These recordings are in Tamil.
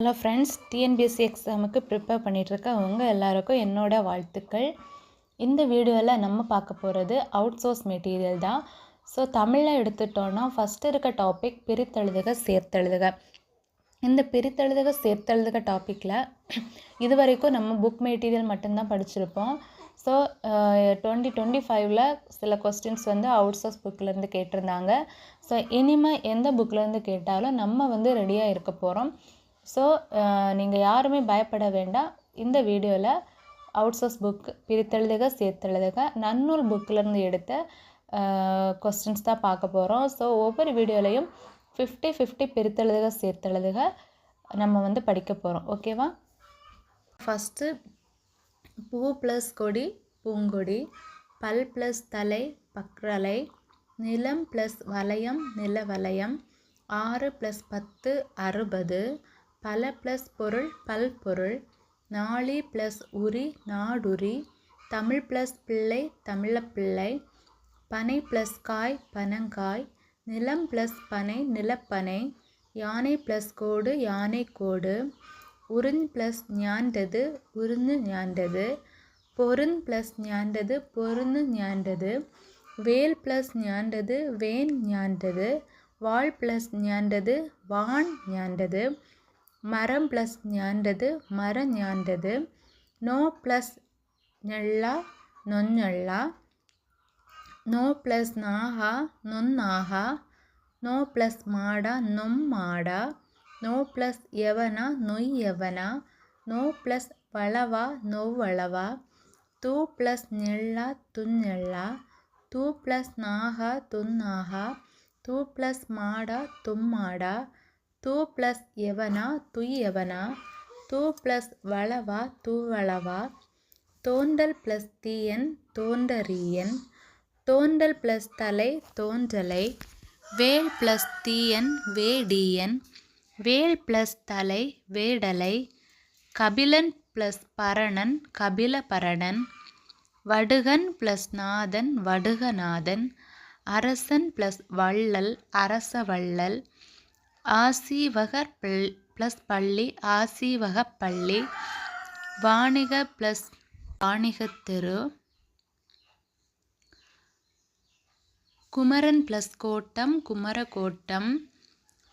ஹலோ ஃப்ரெண்ட்ஸ் டிஎன்பிஎஸ்சி எக்ஸாமுக்கு ப்ரிப்பேர் பண்ணிகிட்ருக்க உங்கள் எல்லாருக்கும் என்னோடய வாழ்த்துக்கள். இந்த வீடியோவில் நம்ம பார்க்க போகிறது அவுட் சோர்ஸ் மெட்டீரியல் தான். ஸோ தமிழில் எடுத்துட்டோன்னா ஃபஸ்ட்டு இருக்க டாபிக் பிரித்தெழுதுக சேர்த்தெழுதுக. இந்த பிரித்தெழுதுக சேர்த்தெழுதுக டாப்பிக்கில் இது வரைக்கும் நம்ம புக் மெட்டீரியல் மட்டும்தான் படிச்சிருப்போம். ஸோ டுவெண்ட்டி டுவெண்ட்டி ஃபைவ்ல சில கொஸ்டின்ஸ் வந்து அவுட் சோர்ஸ் புக்கிலேருந்து கேட்டிருந்தாங்க. ஸோ இனிமேல் எந்த புக்கிலேருந்து கேட்டாலும் நம்ம வந்து ரெடியாக இருக்க போகிறோம் ஸோ uh, நீங்கள் யாருமே பயப்பட வேண்டாம். இந்த வீடியோவில் அவுட் சோர்ஸ் புக் பிரித்தெழுதுக சேர்த்தெழுதுக நன்னூல் புக்கிலேருந்து எடுத்த uh, கொஸ்டின்ஸ் தான் பார்க்க போகிறோம் ஸோ ஒவ்வொரு வீடியோலையும் ஃபிஃப்டி ஃபிஃப்டி பிரித்தெழுதுக சேர்த்தெழுதுக நம்ம வந்து படிக்க போகிறோம் ஓகேவா ஃபஸ்ட்டு பூ ப்ளஸ் கொடி பூங்கொடி பல் ப்ளஸ் தலை பக்ரலை நிலம் ப்ளஸ் வளையம் நிலவலயம் ஆறு ப்ளஸ் பத்து அறுபது பல ப்ளஸ் பொருள் பல் பொருள் நாளி ப்ளஸ் உரி நாடுரி தமிழ் ப்ளஸ் பிள்ளை தமிழப்பிள்ளை பனை ப்ளஸ் காய் பனங்காய் நிலம் ப்ளஸ் பனை நிலப்பனை யானை ப்ளஸ் கோடு யானை கோடு உருண் ப்ளஸ் ஞாண்டது உருந்து ஞாண்டது பொருண் ப்ளஸ் ஞாண்டது பொருந்து ஞாண்டது வேல் ப்ளஸ் ஞாண்டது வேன் ஞாண்டது வாழ் ப்ளஸ் ஞாண்டது வான் ஞாண்டது மரம் ப்ளஸ் ஞாண்டது மர ஞாண்டது நோ ப்ளஸ் நெல்லா நொஞ்சொல்லா நோ ப்ளஸ் நாகா நொன்னாகா நோ ப்ளஸ் மாடா நொம் மாடா. நோ ப்ளஸ் எவனா நொய் எவனா. நோ ப்ளஸ் வளவா நொவ்வளவா தூ ப்ளஸ் நெல்லா துஞ்செல்லா தூ ப்ளஸ் நாகா துன்னாகா தூ ப்ளஸ் மாடா தும்மாடா தூ ப்ளஸ் யவனா துய்யவனா தூ ப்ளஸ் வளவா தூவளவா? தோண்டல் ப்ளஸ் தீயன் தோண்டரியன் தோண்டல் ப்ளஸ் தலை தோன்றலை? வேல் ப்ளஸ் தீயன் வேடியன்? வேல் ப்ளஸ் தலை வேடலை? கபிலன் ப்ளஸ் பரணன் கபிலபரணன் வடுகன் ப்ளஸ் நாதன் வடுகநாதன் அரசன் ப்ளஸ் வள்ளல் அரசவள்ளல் ஆசீவகர் ப்ளஸ் பள்ளி ஆசீவகப் பள்ளி வாணிக ப்ளஸ் வாணிகத்தெரு குமரன் ப்ளஸ் கோட்டம் குமரகோட்டம்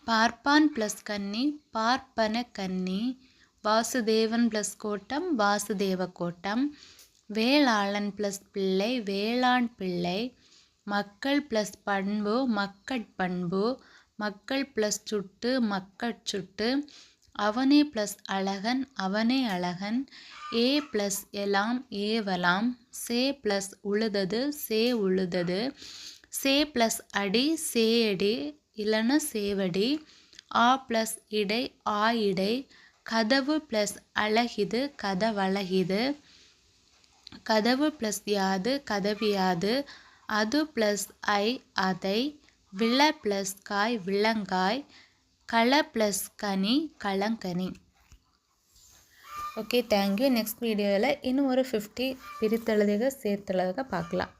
பார்ப்பான் ப்ளஸ் கன்னி பார்ப்பன கன்னி வாசுதேவன் ப்ளஸ் கோட்டம் வாசுதேவ கோட்டம் வேளாளன் ப்ளஸ் பிள்ளை வேளாண் பிள்ளை மக்கள் ப்ளஸ் பண்பு மக்கட்பண்பு மக்கள் ப்ளஸ் சுட்டு மக்கட்சுட்டு அவனே ப்ளஸ் அழகன் அவனே அழகன் ஏ ப்ளஸ் எலாம் ஏவலாம் சே ப்ளஸ் உழுதது சே உழுதது சே ப்ளஸ் அடி சேயடி இல்லைன்னா சேவடி ஆ ப்ளஸ் இடை ஆ இடை கதவு ப்ளஸ் அழகிது கதவழகிது கதவு ப்ளஸ் யாது கதவியாது அது ப்ளஸ் ஐ அதை விள ப்ளஸ் காய் விளங்காய் களை ப்ளஸ் கனி களங்கனி ஓகே தேங்க்யூ நெக்ஸ்ட் வீடியோவில் இன்னும் ஒரு ஃபிஃப்டி பிரித்தெழுதுக சேர்த்தெழுதுக பார்க்கலாம்.